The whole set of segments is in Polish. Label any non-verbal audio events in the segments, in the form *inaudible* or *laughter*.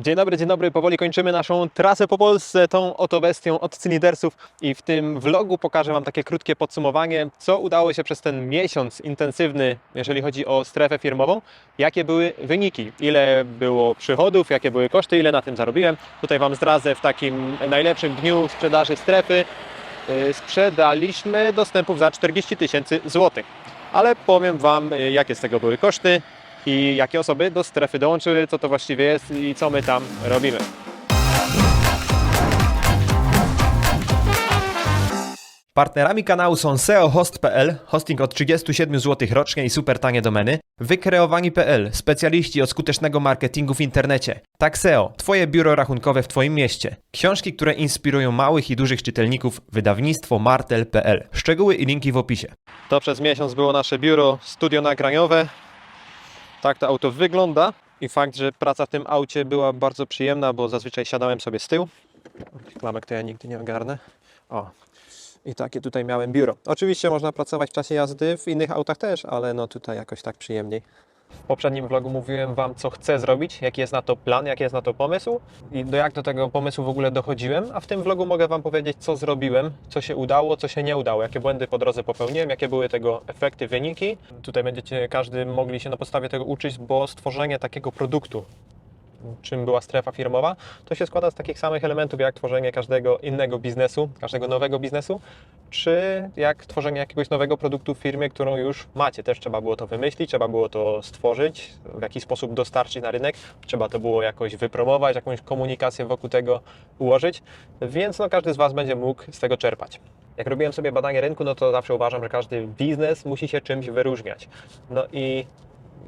Dzień dobry, dzień dobry. Powoli kończymy naszą trasę po Polsce, tą oto bestią od Cylidersów i w tym vlogu pokażę Wam takie krótkie podsumowanie, co udało się przez ten miesiąc intensywny, jeżeli chodzi o strefę firmową, jakie były wyniki, ile było przychodów, jakie były koszty, ile na tym zarobiłem. Tutaj Wam zdradzę w takim najlepszym dniu sprzedaży strefy yy, sprzedaliśmy dostępów za 40 tysięcy złotych. Ale powiem Wam, yy, jakie z tego były koszty, i jakie osoby do strefy dołączyły, co to właściwie jest i co my tam robimy. Partnerami kanału są SEOhost.pl, hosting od 37 zł rocznie i super tanie domeny, wykreowani.pl, specjaliści od skutecznego marketingu w internecie, Taxeo, Twoje biuro rachunkowe w Twoim mieście, książki, które inspirują małych i dużych czytelników, wydawnictwo martel.pl. Szczegóły i linki w opisie. To przez miesiąc było nasze biuro, studio nagraniowe, tak to auto wygląda i fakt, że praca w tym aucie była bardzo przyjemna, bo zazwyczaj siadałem sobie z tyłu. Klamek to ja nigdy nie ogarnę. O. I takie tutaj miałem biuro. Oczywiście można pracować w czasie jazdy w innych autach też, ale no tutaj jakoś tak przyjemniej. W poprzednim vlogu mówiłem Wam, co chcę zrobić, jaki jest na to plan, jaki jest na to pomysł i do jak do tego pomysłu w ogóle dochodziłem, a w tym vlogu mogę Wam powiedzieć, co zrobiłem, co się udało, co się nie udało, jakie błędy po drodze popełniłem, jakie były tego efekty, wyniki. Tutaj będziecie każdy mogli się na podstawie tego uczyć, bo stworzenie takiego produktu, czym była strefa firmowa, to się składa z takich samych elementów jak tworzenie każdego innego biznesu, każdego nowego biznesu, czy jak tworzenie jakiegoś nowego produktu w firmie, którą już macie. Też trzeba było to wymyślić, trzeba było to stworzyć, w jakiś sposób dostarczyć na rynek, trzeba to było jakoś wypromować, jakąś komunikację wokół tego ułożyć, więc no, każdy z Was będzie mógł z tego czerpać. Jak robiłem sobie badanie rynku, no to zawsze uważam, że każdy biznes musi się czymś wyróżniać. No i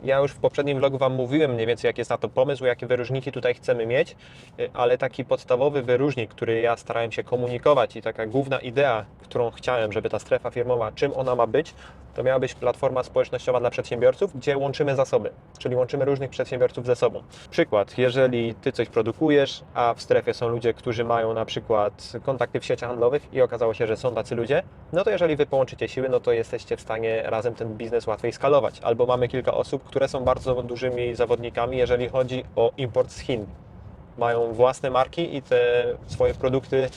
ja już w poprzednim vlogu Wam mówiłem mniej więcej, jaki jest na to pomysł, jakie wyróżniki tutaj chcemy mieć, y, ale taki podstawowy wyróżnik, który ja starałem się komunikować i taka główna idea, którą chciałem, żeby ta strefa firmowa, czym ona ma być, to miała być platforma społecznościowa dla przedsiębiorców, gdzie łączymy zasoby, czyli łączymy różnych przedsiębiorców ze sobą. Przykład, jeżeli Ty coś produkujesz, a w strefie są ludzie, którzy mają na przykład kontakty w sieciach handlowych i okazało się, że są tacy ludzie, no to jeżeli Wy połączycie siły, no to jesteście w stanie razem ten biznes łatwiej skalować. Albo mamy kilka osób, które są bardzo dużymi zawodnikami, jeżeli chodzi o import z Chin. Mają własne marki i te swoje produkty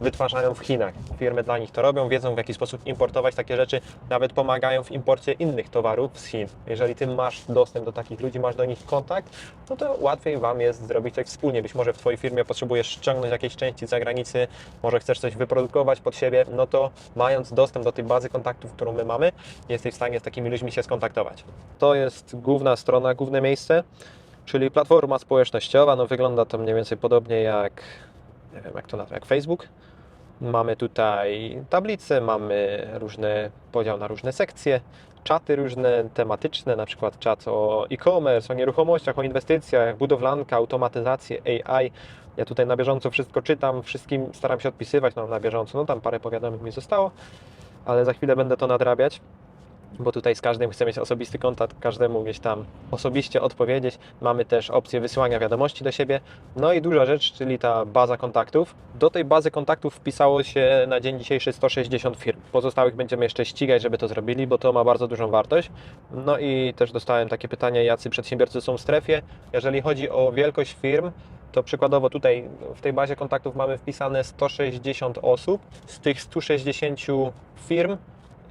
wytwarzają w Chinach. Firmy dla nich to robią, wiedzą w jaki sposób importować takie rzeczy, nawet pomagają w imporcie innych towarów z Chin. Jeżeli Ty masz dostęp do takich ludzi, masz do nich kontakt, no to łatwiej Wam jest zrobić coś wspólnie. Być może w Twojej firmie potrzebujesz ściągnąć jakieś części z zagranicy, może chcesz coś wyprodukować pod siebie, no to mając dostęp do tej bazy kontaktów, którą my mamy, jesteś w stanie z takimi ludźmi się skontaktować. To jest główna strona, główne miejsce, czyli platforma społecznościowa. No wygląda to mniej więcej podobnie jak, nie wiem jak to nazwać, jak Facebook. Mamy tutaj tablice, mamy różny podział na różne sekcje, czaty różne tematyczne, na przykład czat o e-commerce, o nieruchomościach, o inwestycjach, budowlanka, automatyzację, AI. Ja tutaj na bieżąco wszystko czytam, wszystkim staram się odpisywać no, na bieżąco. No tam parę powiadomień mi zostało, ale za chwilę będę to nadrabiać bo tutaj z każdym chcę mieć osobisty kontakt, każdemu gdzieś tam osobiście odpowiedzieć. Mamy też opcję wysyłania wiadomości do siebie. No i duża rzecz, czyli ta baza kontaktów. Do tej bazy kontaktów wpisało się na dzień dzisiejszy 160 firm. Pozostałych będziemy jeszcze ścigać, żeby to zrobili, bo to ma bardzo dużą wartość. No i też dostałem takie pytanie, jacy przedsiębiorcy są w strefie. Jeżeli chodzi o wielkość firm, to przykładowo tutaj w tej bazie kontaktów mamy wpisane 160 osób. Z tych 160 firm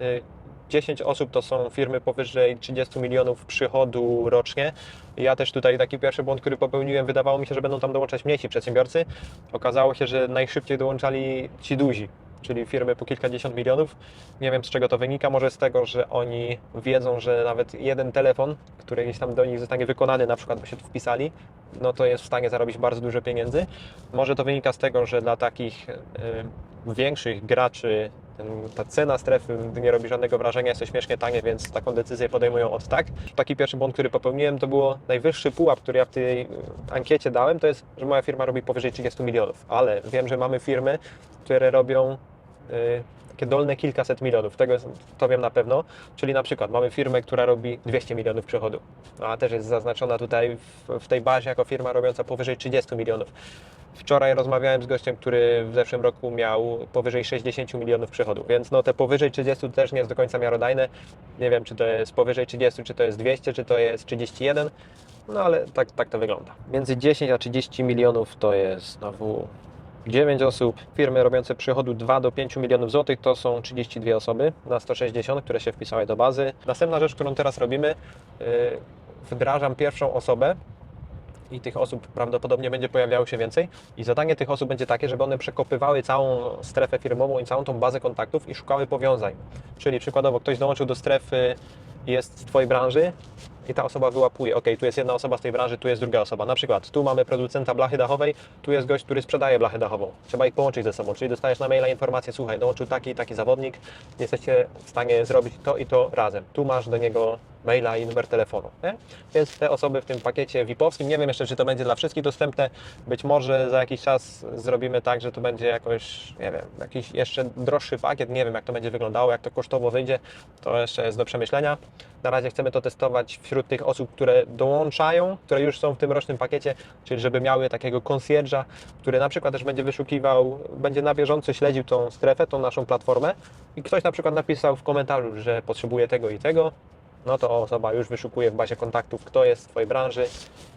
y, 10 osób to są firmy powyżej 30 milionów przychodu rocznie. Ja też tutaj taki pierwszy błąd, który popełniłem, wydawało mi się, że będą tam dołączać mniejsi przedsiębiorcy. Okazało się, że najszybciej dołączali ci duzi, czyli firmy po kilkadziesiąt milionów. Nie wiem z czego to wynika, może z tego, że oni wiedzą, że nawet jeden telefon, który gdzieś tam do nich zostanie wykonany, na przykład by się wpisali, no to jest w stanie zarobić bardzo dużo pieniędzy. Może to wynika z tego, że dla takich y, większych graczy ten, ta cena strefy nie robi żadnego wrażenia, jest to śmiesznie tanie, więc taką decyzję podejmują od tak. Taki pierwszy błąd, który popełniłem, to było najwyższy pułap, który ja w tej ankiecie dałem, to jest, że moja firma robi powyżej 30 milionów, ale wiem, że mamy firmy, które robią y, takie dolne kilkaset milionów, tego to wiem na pewno, czyli na przykład mamy firmę, która robi 200 milionów przychodu, a też jest zaznaczona tutaj w, w tej bazie jako firma robiąca powyżej 30 milionów. Wczoraj rozmawiałem z gościem, który w zeszłym roku miał powyżej 60 milionów przychodów, więc no te powyżej 30 też nie jest do końca miarodajne. Nie wiem, czy to jest powyżej 30, czy to jest 200, czy to jest 31. No ale tak, tak to wygląda. Między 10 a 30 milionów to jest znowu 9 osób. Firmy robiące przychodu 2 do 5 milionów złotych to są 32 osoby na 160, które się wpisały do bazy. Następna rzecz, którą teraz robimy, yy, wdrażam pierwszą osobę i tych osób prawdopodobnie będzie pojawiało się więcej. I zadanie tych osób będzie takie, żeby one przekopywały całą strefę firmową i całą tą bazę kontaktów i szukały powiązań. Czyli przykładowo ktoś dołączył do strefy, jest z Twojej branży i ta osoba wyłapuje, ok, tu jest jedna osoba z tej branży, tu jest druga osoba. Na przykład tu mamy producenta blachy dachowej, tu jest gość, który sprzedaje blachę dachową. Trzeba ich połączyć ze sobą, czyli dostajesz na maila informację, słuchaj, dołączył taki i taki zawodnik, jesteście w stanie zrobić to i to razem. Tu masz do niego maila i numer telefonu. Nie? Więc te osoby w tym pakiecie VIP-owskim, nie wiem jeszcze, czy to będzie dla wszystkich dostępne, być może za jakiś czas zrobimy tak, że to będzie jakoś, nie wiem, jakiś jeszcze droższy pakiet, nie wiem jak to będzie wyglądało, jak to kosztowo wyjdzie, to jeszcze jest do przemyślenia. Na razie chcemy to testować wśród tych osób, które dołączają, które już są w tym rocznym pakiecie, czyli żeby miały takiego concierge'a, który na przykład też będzie wyszukiwał, będzie na bieżąco śledził tą strefę, tą naszą platformę i ktoś na przykład napisał w komentarzu, że potrzebuje tego i tego, no to osoba już wyszukuje w bazie kontaktów, kto jest w Twojej branży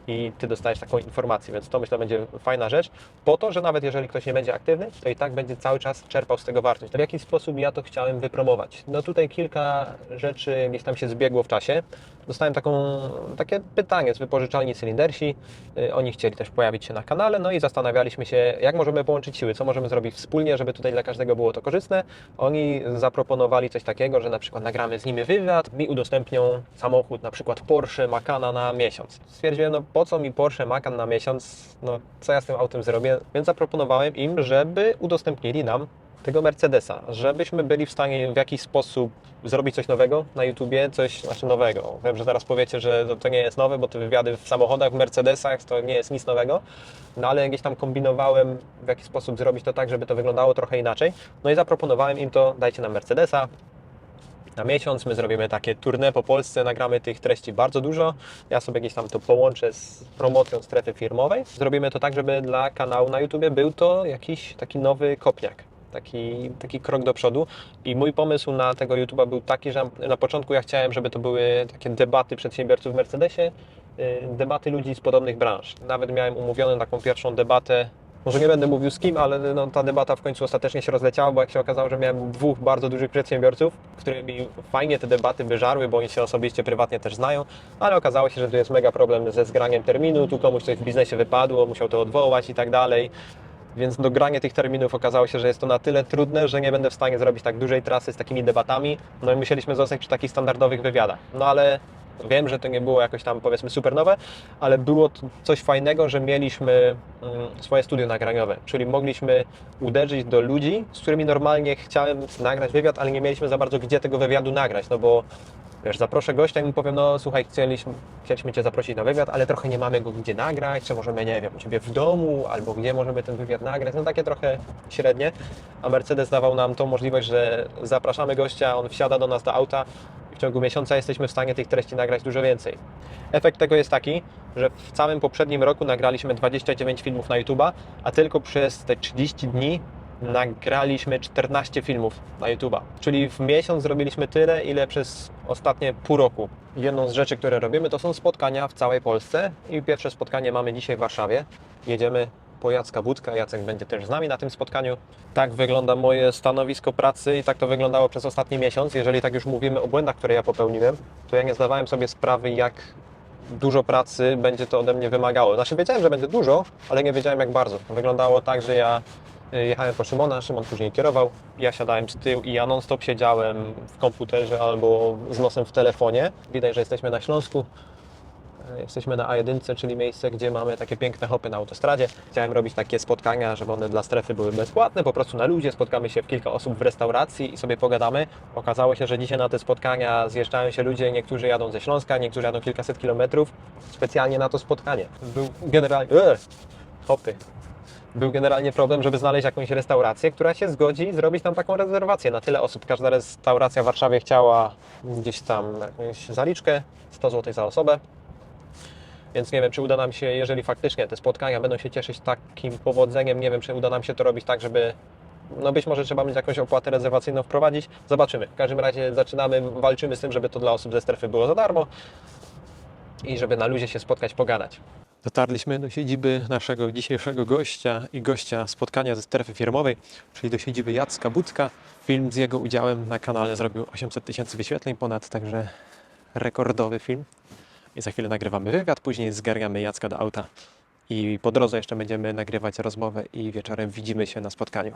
i Ty dostajesz taką informację, więc to myślę będzie fajna rzecz, po to, że nawet jeżeli ktoś nie będzie aktywny, to i tak będzie cały czas czerpał z tego wartość. W jaki sposób ja to chciałem wypromować? No tutaj kilka rzeczy gdzieś tam się zbiegło w czasie. Dostałem taką, takie pytanie z wypożyczalni Cylindersi. Y, Oni chcieli też pojawić się na kanale, no i zastanawialiśmy się, jak możemy połączyć siły, co możemy zrobić wspólnie, żeby tutaj dla każdego było to korzystne. Oni zaproponowali coś takiego, że na przykład nagramy z nimi wywiad, mi udostępnią samochód, na przykład Porsche Macana na miesiąc. Stwierdziłem, no po co mi Porsche Macan na miesiąc, no co ja z tym autem zrobię, więc zaproponowałem im, żeby udostępnili nam tego Mercedesa, żebyśmy byli w stanie w jakiś sposób zrobić coś nowego na YouTubie, coś znaczy nowego. Wiem, że zaraz powiecie, że to- nie jest nowe, bo te wywiady w samochodach, w Mercedesach to nie jest nic nowego, no ale gdzieś tam kombinowałem w jaki sposób zrobić to tak, żeby to wyglądało trochę inaczej. No i zaproponowałem im to, dajcie nam Mercedesa, na miesiąc. My zrobimy takie tournée po Polsce, nagramy tych treści bardzo dużo. Ja sobie gdzieś tam to połączę z promocją strefy firmowej. Zrobimy to tak, żeby dla kanału na YouTube był to jakiś taki nowy kopniak. Taki, taki krok do przodu. I mój pomysł na tego YouTube'a był taki, że na początku ja chciałem, żeby to były takie debaty przedsiębiorców w Mercedesie, y, debaty ludzi z podobnych branż. Nawet miałem umówioną taką pierwszą debatę może nie będę mówił z kim, ale no, ta debata w końcu ostatecznie się rozleciała, bo jak się okazało, że miałem dwóch bardzo dużych przedsiębiorców, które mi fajnie te debaty wyżarły, bo oni się osobiście, prywatnie też znają, ale okazało się, że tu jest mega problem ze zgraniem terminu, tu komuś coś w biznesie wypadło, musiał to odwołać i tak dalej. Więc dogranie tych terminów okazało się, że jest to na tyle trudne, że nie będę w stanie zrobić tak dużej trasy z takimi debatami. No i musieliśmy zostać przy takich standardowych wywiadach. No ale wiem, że to nie było jakoś tam powiedzmy super nowe, ale było coś fajnego, że mieliśmy mm, swoje studio nagraniowe, czyli mogliśmy uderzyć do ludzi, z którymi normalnie chciałem nagrać wywiad, ale nie mieliśmy za bardzo gdzie tego wywiadu nagrać, no bo wiesz, zaproszę gościa i mu powiem, no słuchaj, chcieliśmy, chcieliśmy Cię zaprosić na wywiad, ale trochę nie mamy go gdzie nagrać, czy możemy, nie wiem, u Ciebie w domu, albo gdzie możemy ten wywiad nagrać, no takie trochę średnie, a Mercedes dawał nam tą możliwość, że zapraszamy gościa, on wsiada do nas do auta w ciągu miesiąca jesteśmy w stanie tych treści nagrać dużo więcej. Efekt tego jest taki, że w całym poprzednim roku nagraliśmy 29 filmów na YouTube'a, a tylko przez te 30 dni nagraliśmy 14 filmów na YouTube'a. Czyli w miesiąc zrobiliśmy tyle, ile przez ostatnie pół roku. Jedną z rzeczy, które robimy, to są spotkania w całej Polsce i pierwsze spotkanie mamy dzisiaj w Warszawie. Jedziemy po Jacka Budka, Jacek będzie też z nami na tym spotkaniu. Tak wygląda moje stanowisko pracy i tak to wyglądało przez ostatni miesiąc. Jeżeli tak już mówimy o błędach, które ja popełniłem, to ja nie zdawałem sobie sprawy, jak dużo pracy będzie to ode mnie wymagało. Znaczy wiedziałem, że będzie dużo, ale nie wiedziałem jak bardzo. Wyglądało tak, że ja y, jechałem po Szymona, Szymon później kierował, ja siadałem z tyłu i ja non-stop siedziałem w komputerze albo z nosem w telefonie. Widać, że jesteśmy na Śląsku. Jesteśmy na A1, czyli miejsce, gdzie mamy takie piękne hopy na autostradzie. Chciałem robić takie spotkania, żeby one dla strefy były bezpłatne, po prostu na ludzie. Spotkamy się w kilka osób w restauracji i sobie pogadamy. Okazało się, że dzisiaj na te spotkania zjeżdżają się ludzie, niektórzy jadą ze Śląska, niektórzy jadą kilkaset kilometrów specjalnie na to spotkanie. Był generalnie... Eee, hopy. Był generalnie problem, żeby znaleźć jakąś restaurację, która się zgodzi zrobić tam taką rezerwację na tyle osób. Każda restauracja w Warszawie chciała gdzieś tam jakąś zaliczkę, 100 zł za osobę. Więc nie wiem, czy uda nam się, jeżeli faktycznie te spotkania będą się cieszyć takim powodzeniem, nie wiem, czy uda nam się to robić tak, żeby no być może trzeba mieć jakąś opłatę rezerwacyjną wprowadzić. Zobaczymy. W każdym razie zaczynamy, walczymy z tym, żeby to dla osób ze strefy było za darmo. i żeby na luzie się spotkać, pogadać. Dotarliśmy do siedziby naszego dzisiejszego gościa i gościa spotkania ze strefy firmowej, czyli do siedziby Jacka Budka. Film z jego udziałem na kanale zrobił 800 tysięcy wyświetleń ponad, także rekordowy film. I za chwilę nagrywamy wywiad, później zgarniamy Jacka do auta i po drodze jeszcze będziemy nagrywać rozmowę i wieczorem widzimy się na spotkaniu.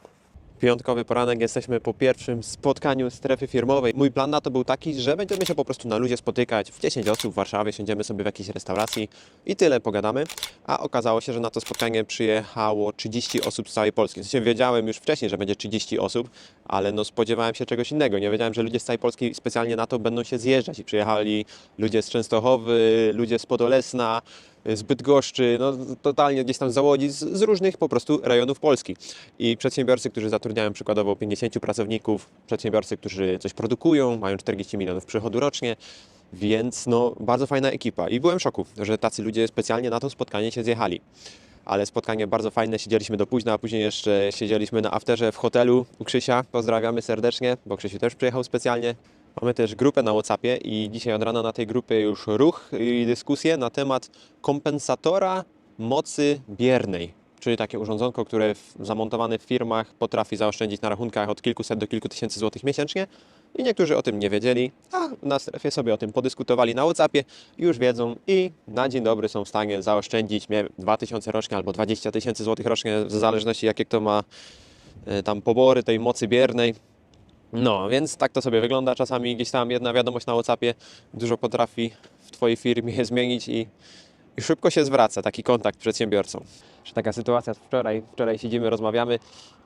Piątkowy poranek, jesteśmy po pierwszym spotkaniu strefy firmowej. Mój plan na to był taki, że będziemy się po prostu na luzie spotykać w 10 osób w Warszawie, siądziemy sobie w jakiejś restauracji i tyle pogadamy. A okazało się, że na to spotkanie przyjechało 30 osób z całej Polski. W sensie wiedziałem już wcześniej, że będzie 30 osób, ale no spodziewałem się czegoś innego. Nie wiedziałem, że ludzie z całej Polski specjalnie na to będą się zjeżdżać i przyjechali ludzie z Częstochowy, ludzie z Podolesna, z Bydgoszczy, no totalnie gdzieś tam z Łodzi, z, z różnych po prostu rejonów Polski. I przedsiębiorcy, którzy zatrudniają przykładowo 50 pracowników, przedsiębiorcy, którzy coś produkują, mają 40 milionów przychodu rocznie, więc no bardzo fajna ekipa. I byłem w szoku, że tacy ludzie specjalnie na to spotkanie się zjechali. Ale spotkanie bardzo fajne, siedzieliśmy do późna, a później jeszcze siedzieliśmy na afterze w hotelu u Krzysia. Pozdrawiamy serdecznie, bo Krzysiu też przyjechał specjalnie. Mamy też grupę na WhatsAppie i dzisiaj od rana na tej grupie już ruch i dyskusje na temat kompensatora mocy biernej. Czyli takie urządzonko, które zamontowane w firmach potrafi zaoszczędzić na rachunkach od kilkuset do kilku tysięcy złotych miesięcznie. I niektórzy o tym nie wiedzieli, a na strefie sobie o tym podyskutowali na WhatsAppie, już wiedzą i na dzień dobry są w stanie zaoszczędzić nie, 2000 rocznie albo 20 tysięcy złotych rocznie, w zależności jakie kto ma e, tam pobory tej mocy biernej. No, więc tak to sobie wygląda. Czasami gdzieś tam jedna wiadomość na WhatsAppie dużo potrafi w Twojej firmie *laughs* zmienić i, i szybko się zwraca taki kontakt z przedsiębiorcą. Że taka sytuacja wczoraj, wczoraj siedzimy, rozmawiamy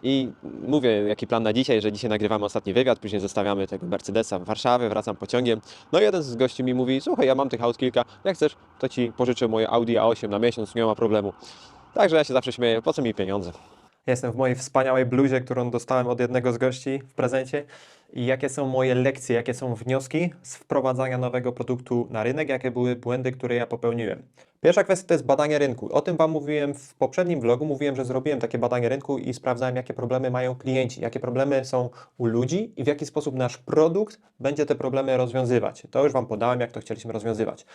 i mówię, jaki plan na dzisiaj, że dzisiaj nagrywamy ostatni wywiad, później zostawiamy tego Mercedesa w Warszawie, wracam pociągiem. No i jeden z gości mi mówi, słuchaj, ja mam tych aut kilka, jak chcesz, to Ci pożyczę moje Audi A8 na miesiąc, nie ma problemu. Także ja się zawsze śmieję, po co mi pieniądze? Jestem w mojej wspaniałej bluzie, którą dostałem od jednego z gości w prezencie. I jakie są moje lekcje, jakie są wnioski z wprowadzania nowego produktu na rynek, jakie były błędy, które ja popełniłem. Pierwsza kwestia to jest badanie rynku. O tym Wam mówiłem w poprzednim vlogu. Mówiłem, że zrobiłem takie badanie rynku i sprawdzałem, jakie problemy mają klienci, jakie problemy są u ludzi i w jaki sposób nasz produkt będzie te problemy rozwiązywać. To już Wam podałem, jak to chcieliśmy rozwiązywać.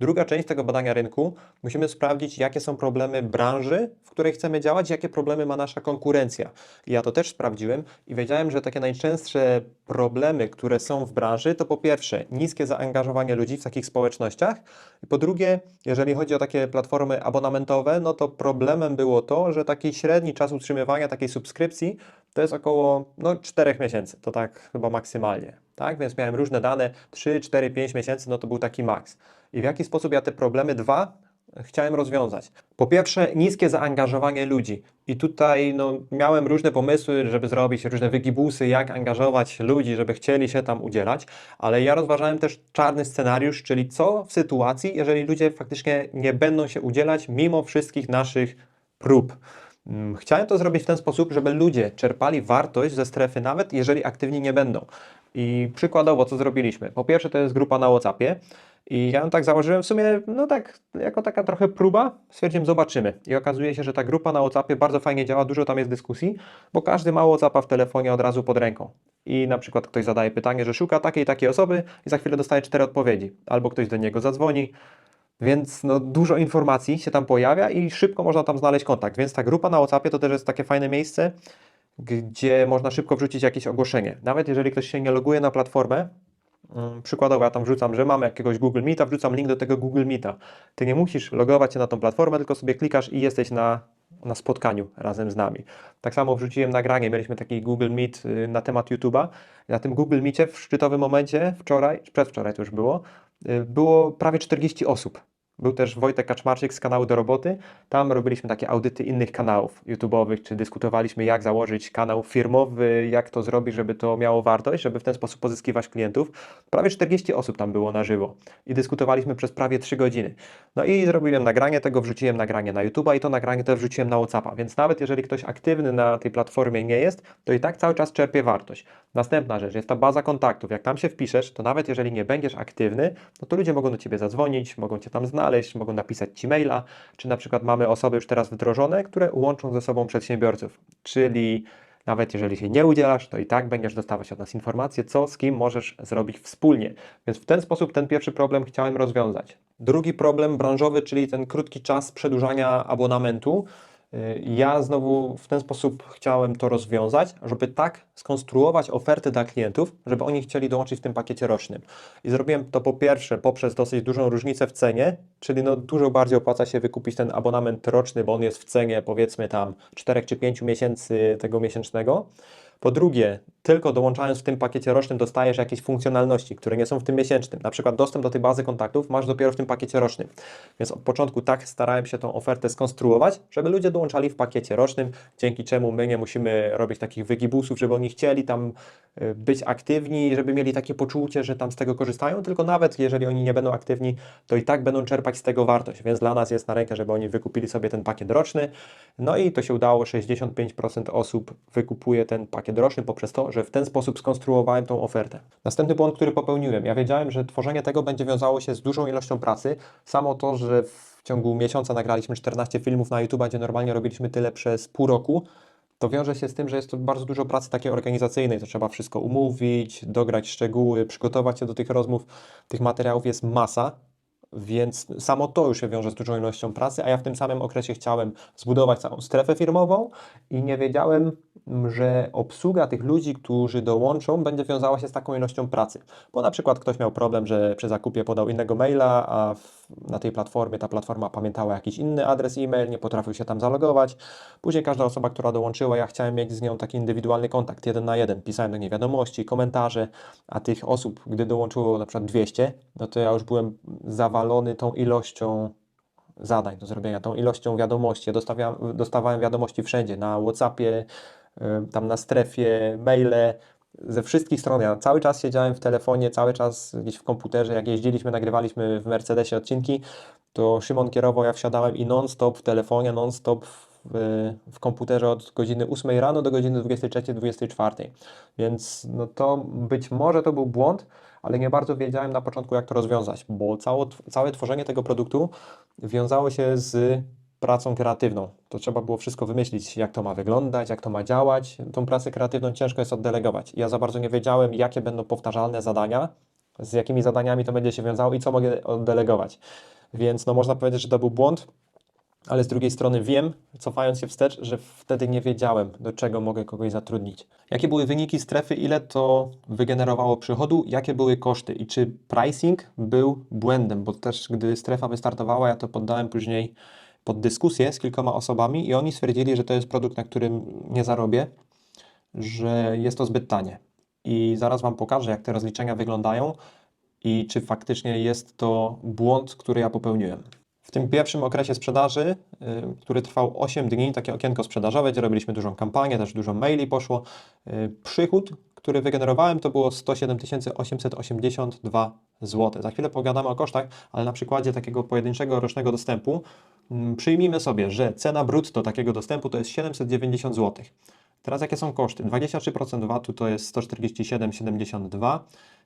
Druga część tego badania rynku, musimy sprawdzić, jakie są problemy branży, w której chcemy działać, jakie problemy ma nasza konkurencja. Ja to też sprawdziłem i wiedziałem, że takie najczęstsze problemy, które są w branży, to po pierwsze niskie zaangażowanie ludzi w takich społecznościach, i po drugie, jeżeli chodzi o takie platformy abonamentowe, no to problemem było to, że taki średni czas utrzymywania takiej subskrypcji to jest około no, 4 miesięcy, to tak chyba maksymalnie. Tak, więc miałem różne dane, 3, 4, 5 miesięcy, no to był taki maks. I w jaki sposób ja te problemy dwa chciałem rozwiązać? Po pierwsze, niskie zaangażowanie ludzi. I tutaj no, miałem różne pomysły, żeby zrobić różne wygibusy, jak angażować ludzi, żeby chcieli się tam udzielać, ale ja rozważałem też czarny scenariusz, czyli co w sytuacji, jeżeli ludzie faktycznie nie będą się udzielać mimo wszystkich naszych prób. Mm, Chciałem to zrobić w ten sposób, żeby ludzie czerpali wartość ze strefy, nawet jeżeli aktywni nie będą. I przykładowo, co zrobiliśmy? Po pierwsze, to jest grupa na WhatsAppie. I ja ją tak założyłem w sumie, no tak, jako taka trochę próba. Stwierdziłem, zobaczymy. I okazuje się, że ta grupa na WhatsAppie bardzo fajnie działa, dużo tam jest dyskusji, bo każdy ma WhatsAppa w telefonie od razu pod ręką. I na przykład ktoś zadaje pytanie, że szuka takiej takiej osoby i za chwilę dostaje cztery odpowiedzi. Albo ktoś do niego zadzwoni, więc no, dużo informacji się tam pojawia i szybko można tam znaleźć kontakt. Więc ta grupa na WhatsAppie to też jest takie fajne miejsce, gdzie można szybko wrzucić jakieś ogłoszenie. Nawet jeżeli ktoś się nie loguje na platformę, przykładowo ja tam wrzucam, że mamy jakiegoś Google Meeta, wrzucam link do tego Google Meeta. Ty nie musisz logować się na tą platformę, tylko sobie klikasz i jesteś na, na spotkaniu razem z nami. Tak samo wrzuciłem nagranie, mieliśmy taki Google Meet y, na temat YouTube'a. Na tym Google Meetie w szczytowym momencie, wczoraj, przedwczoraj to już było, y, było prawie 40 osób. Był też Wojtek Kaczmarczyk z kanału do roboty. Tam robiliśmy takie audyty innych kanałów YouTube'owych, czy dyskutowaliśmy, jak założyć kanał firmowy, jak to zrobić, żeby to miało wartość, żeby w ten sposób pozyskiwać klientów. Prawie 40 osób tam było na żywo i dyskutowaliśmy przez prawie 3 godziny. No i zrobiłem nagranie tego, wrzuciłem nagranie na YouTube'a i to nagranie też wrzuciłem na WhatsAppa. Więc nawet jeżeli ktoś aktywny na tej platformie nie jest, to i tak cały czas czerpie wartość. Następna rzecz jest ta baza kontaktów. Jak tam się wpiszesz, to nawet jeżeli nie będziesz aktywny, no to ludzie mogą do ciebie zadzwonić, mogą cię tam znaleźć, mogą napisać ci maila, czy na przykład mamy osoby już teraz wdrożone, które łączą ze sobą przedsiębiorców, czyli Nawet jeżeli się nie udzielasz, to i tak będziesz dostawać od nas informacje, co z kim możesz zrobić wspólnie. Więc w ten sposób ten pierwszy problem chciałem rozwiązać. Drugi problem branżowy, czyli ten krótki czas przedłużania abonamentu. Ja znowu w ten sposób chciałem to rozwiązać, żeby tak skonstruować oferty dla klientów, żeby oni chcieli dołączyć w tym pakiecie rocznym. I zrobiłem to po pierwsze poprzez dosyć dużą różnicę w cenie, czyli no dużo bardziej opłaca się wykupić ten abonament roczny, bo on jest w cenie powiedzmy tam 4 czy 5 miesięcy tego miesięcznego. Po drugie, tylko dołączając w tym pakiecie rocznym dostajesz jakieś funkcjonalności, które nie są w tym miesięcznym. Na przykład dostęp do tej bazy kontaktów masz dopiero w tym pakiecie rocznym. Więc od początku tak starałem się tą ofertę skonstruować, żeby ludzie dołączali w pakiecie rocznym, dzięki czemu my nie musimy robić takich wygibusów, żeby oni chcieli tam y, być aktywni, żeby mieli takie poczucie, że tam z tego korzystają, tylko nawet jeżeli oni nie będą aktywni, to i tak będą czerpać z tego wartość. Więc dla nas jest na rękę, żeby oni wykupili sobie ten pakiet roczny. No i to się udało, 65% osób wykupuje ten pakiet roczny poprzez to, że w ten sposób skonstruowałem tą ofertę. Następny błąd, który popełniłem. Ja wiedziałem, że tworzenie tego będzie wiązało się z dużą ilością pracy. Samo to, że w ciągu miesiąca nagraliśmy 14 filmów na YouTube, gdzie normalnie robiliśmy tyle przez pół roku, to wiąże się z tym, że jest to bardzo dużo pracy takiej organizacyjnej. To trzeba wszystko umówić, dograć szczegóły, przygotować się do tych rozmów. Tych materiałów jest masa, więc samo to już się wiąże z dużą ilością pracy, a ja w tym samym okresie chciałem zbudować całą strefę firmową i nie wiedziałem, że obsługa tych ludzi, którzy dołączą, będzie wiązała się z taką ilością pracy. Bo na przykład ktoś miał problem, że przy zakupie podał innego maila, a w, na tej platformie ta platforma pamiętała jakiś inny adres e-mail, nie potrafił się tam zalogować. Później każda osoba, która dołączyła, ja chciałem mieć z nią taki indywidualny kontakt, jeden na jeden. Pisałem do niej wiadomości, komentarze, a tych osób, gdy dołączyło na przykład 200, no to ja już byłem zawalony tą ilością zadań do zrobienia, tą ilością wiadomości. Ja dostawałem wiadomości wszędzie, na Whatsappie, y, tam na strefie, maile, ze wszystkich stron. Ja cały czas siedziałem w telefonie, cały czas gdzieś w komputerze. Jak jeździliśmy, nagrywaliśmy w Mercedesie odcinki, to Szymon kierował, ja wsiadałem i non-stop w telefonie, non-stop w, w komputerze od godziny 8 rano do godziny 23-24. Więc no to być może to był błąd, ale nie bardzo wiedziałem na początku, jak to rozwiązać, bo cało, całe tworzenie tego produktu wiązało się z pracą kreatywną. To trzeba było wszystko wymyślić, jak to ma wyglądać, jak to ma działać. Tą pracę kreatywną ciężko jest oddelegować. Ja za bardzo nie wiedziałem, jakie będą powtarzalne zadania, z jakimi zadaniami to będzie się wiązało i co mogę oddelegować. Więc no, można powiedzieć, że to był błąd, ale z drugiej strony wiem, cofając się wstecz, że wtedy nie wiedziałem, do czego mogę kogoś zatrudnić. Jakie były wyniki strefy, ile to wygenerowało przychodu, jakie były koszty i czy pricing był błędem, bo też gdy strefa wystartowała, ja to poddałem później pod dyskusję z kilkoma osobami i oni stwierdzili, że to jest produkt, na którym nie zarobię, że jest to zbyt tanie. I zaraz Wam pokażę, jak te rozliczenia wyglądają i czy faktycznie jest to błąd, który ja popełniłem. W tym pierwszym okresie sprzedaży, y, który trwał 8 dni, takie okienko sprzedażowe, gdzie robiliśmy dużą kampanię, też dużo maili poszło, y, przychód, który wygenerowałem, to było 107 882 zł. Za chwilę pogadamy o kosztach, ale na przykładzie takiego pojedynczego rocznego dostępu mm, przyjmijmy sobie, że cena brutto takiego dostępu to jest 790 zł. Teraz jakie są koszty? 23% VAT-u to jest 147,72 Yy,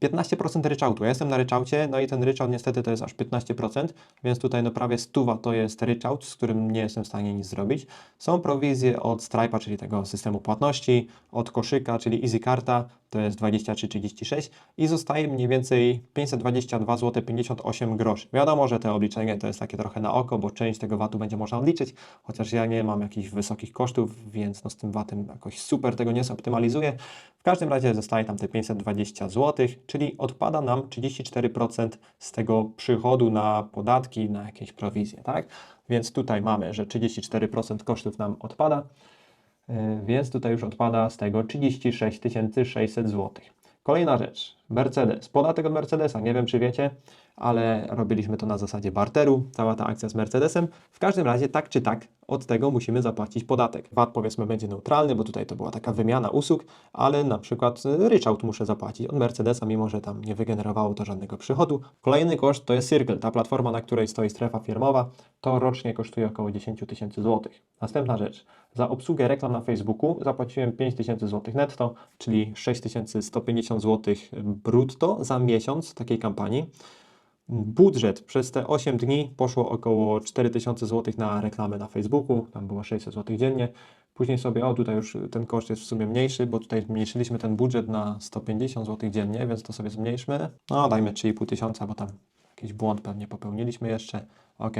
15% ryczałtu. Ja jestem na ryczałcie, no i ten ryczałt niestety to jest aż 15%, więc tutaj no prawie stuwa to jest ryczałt, z którym nie jestem w stanie nic zrobić. Są prowizje od Stripe'a, czyli tego systemu płatności, od koszyka, czyli EasyCarta, to jest 23,36 i zostaje mniej więcej 522 zł 58 groszy. Wiadomo, że te obliczenie to jest takie trochę na oko, bo część tego VAT-u będzie można odliczyć, chociaż ja nie mam jakichś wysokich kosztów, więc no z tym VAT-em jakoś super tego nie zoptymalizuję. W każdym razie zostaje tam te 520 zł, czyli odpada nam 34% z tego przychodu na podatki, na jakieś prowizje, tak? Więc tutaj mamy, że 34% kosztów nam odpada, yy, więc tutaj już odpada z tego 36 600 zł. Kolejna rzecz, Mercedes. Podatek od Mercedesa, nie wiem czy wiecie, ale robiliśmy to na zasadzie barteru, cała ta akcja z Mercedesem. W każdym razie, tak czy tak, od tego musimy zapłacić podatek. VAT powiedzmy będzie neutralny, bo tutaj to była taka wymiana usług, ale na przykład y, ryczałt muszę zapłacić od Mercedesa, mimo że tam nie wygenerowało to żadnego przychodu. Kolejny koszt to jest Circle, ta platforma, na której stoi strefa firmowa. To rocznie kosztuje około 10 tysięcy złotych. Następna rzecz, za obsługę reklam na Facebooku zapłaciłem 5 tysięcy złotych netto, czyli 6150 zł brutto za miesiąc takiej kampanii. budżet przez te 8 dni poszło około 4000 zł na reklamy na Facebooku, tam było 600 zł dziennie. Później sobie, o tutaj już ten koszt jest w sumie mniejszy, bo tutaj zmniejszyliśmy ten budżet na 150 zł dziennie, więc to sobie zmniejszmy. No dajmy 3,5 tysiąca, bo tam jakiś błąd pewnie popełniliśmy jeszcze. Ok,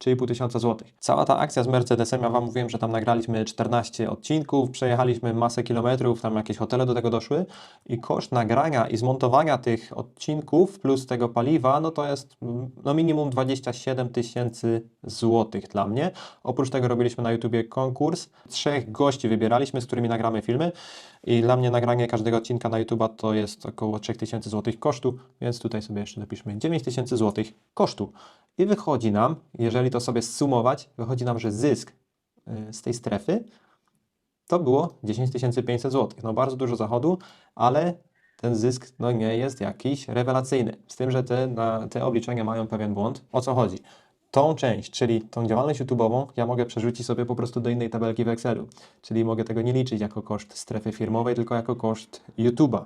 3,5 tysiąca złotych. Cała ta akcja z Mercedesem, ja Wam mówiłem, że tam nagraliśmy 14 odcinków, przejechaliśmy masę kilometrów, tam jakieś hotele do tego doszły i koszt nagrania i zmontowania tych odcinków plus tego paliwa, no to jest mm, no minimum 27 tysięcy złotych dla mnie. Oprócz tego robiliśmy na YouTubie konkurs, trzech gości wybieraliśmy, z którymi nagramy filmy i dla mnie nagranie każdego odcinka na YouTube'a to jest około 3000 złotych kosztu, więc tutaj sobie jeszcze dopiszmy 9000 złotych kosztu. I wychodzi nam, jeżeli to sobie sumować, wychodzi nam, że zysk y, z tej strefy to było 10 500 zł. No bardzo dużo zachodu, ale ten zysk no nie jest jakiś rewelacyjny. Z tym, że te, na, te obliczenia mają pewien błąd. O co chodzi? Tą część, czyli tą działalność YouTube'ową, ja mogę przerzucić sobie po prostu do innej tabelki w Excelu. Czyli mogę tego nie liczyć jako koszt strefy firmowej, tylko jako koszt YouTube'a.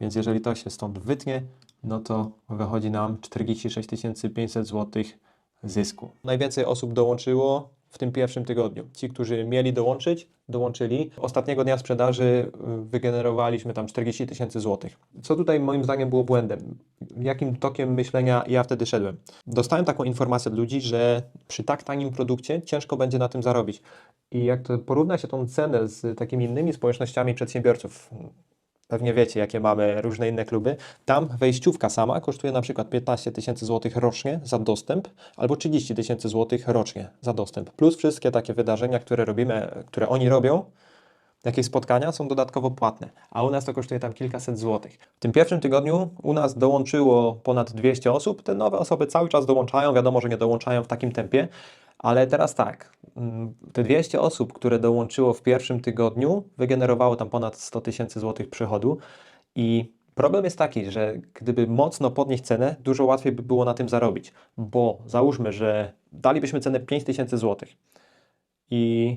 Więc jeżeli to się stąd wytnie, no to wychodzi nam 46 500 zł zysku. Najwięcej osób dołączyło w tym pierwszym tygodniu. Ci, którzy mieli dołączyć, dołączyli. Ostatniego dnia sprzedaży y, wygenerowaliśmy tam 40 tysięcy złotych. Co tutaj moim zdaniem było błędem? Jakim tokiem myślenia ja wtedy szedłem? Dostałem taką informację od ludzi, że przy tak tanim produkcie ciężko będzie na tym zarobić. I jak to porówna się tą cenę z takimi innymi społecznościami przedsiębiorców, pewnie wiecie, jakie mamy różne inne kluby. Tam wejściówka sama kosztuje na przykład 15 tysięcy złotych rocznie za dostęp, albo 30 tysięcy złotych rocznie za dostęp. Plus wszystkie takie wydarzenia, które robimy, które oni robią, jakieś spotkania są dodatkowo płatne, a u nas to kosztuje tam kilkaset złotych. W tym pierwszym tygodniu u nas dołączyło ponad 200 osób. Te nowe osoby cały czas dołączają, wiadomo, że nie dołączają w takim tempie, ale teraz tak, mm, te 200 osób, które dołączyło w pierwszym tygodniu, wygenerowało tam ponad 100 tysięcy złotych przychodu i problem jest taki, że gdyby mocno podnieść cenę, dużo łatwiej by było na tym zarobić, bo załóżmy, że dalibyśmy cenę 5 tysięcy złotych i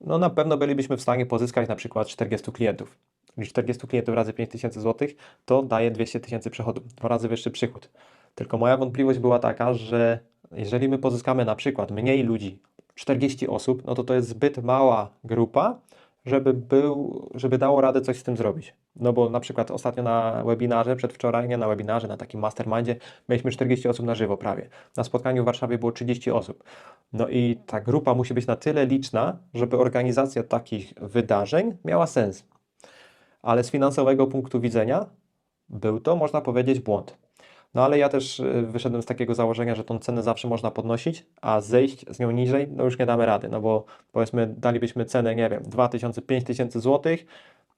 no na pewno bylibyśmy w stanie pozyskać na przykład 40 klientów. I 40 klientów razy 5 tysięcy złotych to daje 200 tysięcy przychodu, dwa razy wyższy przychód. Tylko moja wątpliwość była taka, że jeżeli my pozyskamy na przykład mniej ludzi, 40 osób, no to to jest zbyt mała grupa, żeby, był, żeby dało radę coś z tym zrobić. No bo na przykład ostatnio na webinarze, przedwczoraj, nie na webinarze, na takim mastermindzie, mieliśmy 40 osób na żywo prawie. Na spotkaniu w Warszawie było 30 osób. No i ta grupa musi być na tyle liczna, żeby organizacja takich wydarzeń miała sens. Ale z finansowego punktu widzenia był to, można powiedzieć, błąd. No ale ja też y, wyszedłem z takiego założenia, że tą cenę zawsze można podnosić, a zejść z nią niżej, no już nie damy rady, no bo powiedzmy dalibyśmy cenę, nie wiem, 2000, 5000 zł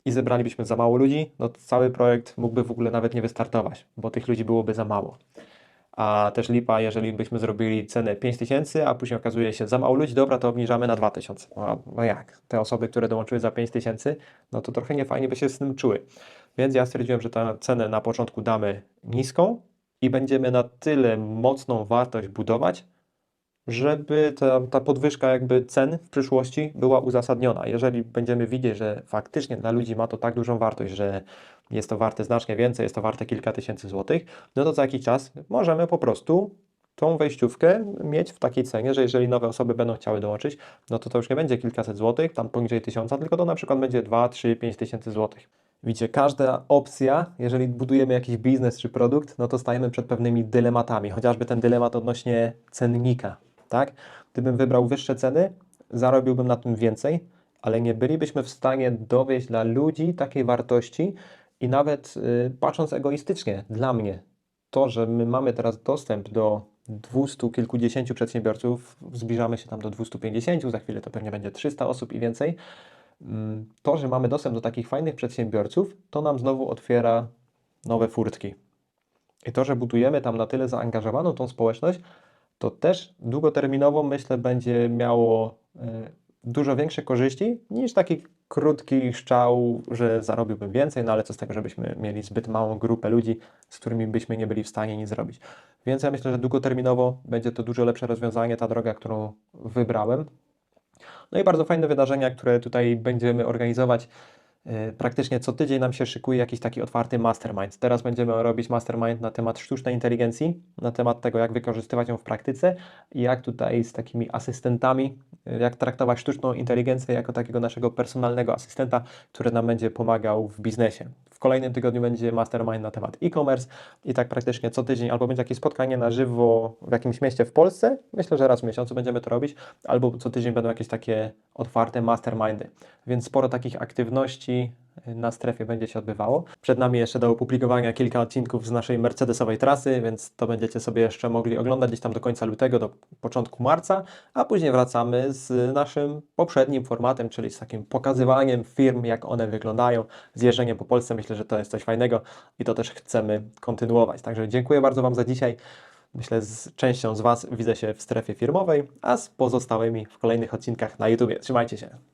i zebralibyśmy za mało ludzi, no cały projekt mógłby w ogóle nawet nie wystartować, bo tych ludzi byłoby za mało. A też lipa, jeżeli byśmy zrobili cenę 5000, a później okazuje się za mało ludzi, dobra, to obniżamy na 2000. No, no jak? Te osoby, które dołączyły za 5000, no to trochę niefajnie by się z tym czuły. Więc ja stwierdziłem, że tę cenę na początku damy niską, i będziemy na tyle mocną wartość budować, żeby ta, ta podwyżka jakby cen w przyszłości była uzasadniona. Jeżeli będziemy widzieć, że faktycznie dla ludzi ma to tak dużą wartość, że jest to warte znacznie więcej, jest to warte kilka tysięcy złotych, no to za jakiś czas możemy po prostu tą wejściówkę mieć w takiej cenie, że jeżeli nowe osoby będą chciały dołączyć, no to to już nie będzie kilkaset złotych, tam poniżej tysiąca, tylko to na przykład będzie 2, 3, 5 tysięcy złotych. Widzicie, każda opcja, jeżeli budujemy jakiś biznes czy produkt, no to stajemy przed pewnymi dylematami, chociażby ten dylemat odnośnie cennika, tak? Gdybym wybrał wyższe ceny, zarobiłbym na tym więcej, ale nie bylibyśmy w stanie dowieść dla ludzi takiej wartości i nawet y, patrząc egoistycznie, dla mnie, to, że my mamy teraz dostęp do 200 kilkudziesięciu przedsiębiorców, zbliżamy się tam do 250, za chwilę to pewnie będzie 300 osób i więcej, to, że mamy dostęp do takich fajnych przedsiębiorców, to nam znowu otwiera nowe furtki. I to, że budujemy tam na tyle zaangażowaną tą społeczność, to też długoterminowo myślę będzie miało e, dużo większe korzyści niż taki krótki szczał, że zarobiłbym więcej, no ale co z tego, żebyśmy mieli zbyt małą grupę ludzi, z którymi byśmy nie byli w stanie nic zrobić. Więc ja myślę, że długoterminowo będzie to dużo lepsze rozwiązanie, ta droga, którą wybrałem. No i bardzo fajne wydarzenia, które tutaj będziemy organizować. Yy, Praktycznie co tydzień nam się szykuje jakiś taki otwarty mastermind. Teraz będziemy robić mastermind na temat sztucznej inteligencji, na temat tego, jak wykorzystywać ją w praktyce i jak tutaj z takimi asystentami, yy, jak traktować sztuczną inteligencję jako takiego naszego personalnego asystenta, który nam będzie pomagał w biznesie. W kolejnym tygodniu będzie mastermind na temat e-commerce i tak praktycznie co tydzień albo będzie jakieś spotkanie na żywo w jakimś mieście w Polsce. Myślę, że raz w miesiącu będziemy to robić, albo co tydzień będą jakieś takie otwarte mastermindy. Więc sporo takich aktywności na strefie będzie się odbywało. Przed nami jeszcze do opublikowania kilka odcinków z naszej Mercedesowej trasy, więc to będziecie sobie jeszcze mogli oglądać gdzieś tam do końca lutego, do początku marca, a później wracamy z naszym poprzednim formatem, czyli z takim pokazywaniem firm, jak one wyglądają, z jeżdżeniem po Polsce. Myślę, że to jest coś fajnego i to też chcemy kontynuować. Także dziękuję bardzo Wam za dzisiaj. Myślę, z częścią z Was widzę się w strefie firmowej, a z pozostałymi w kolejnych odcinkach na YouTube. Trzymajcie się.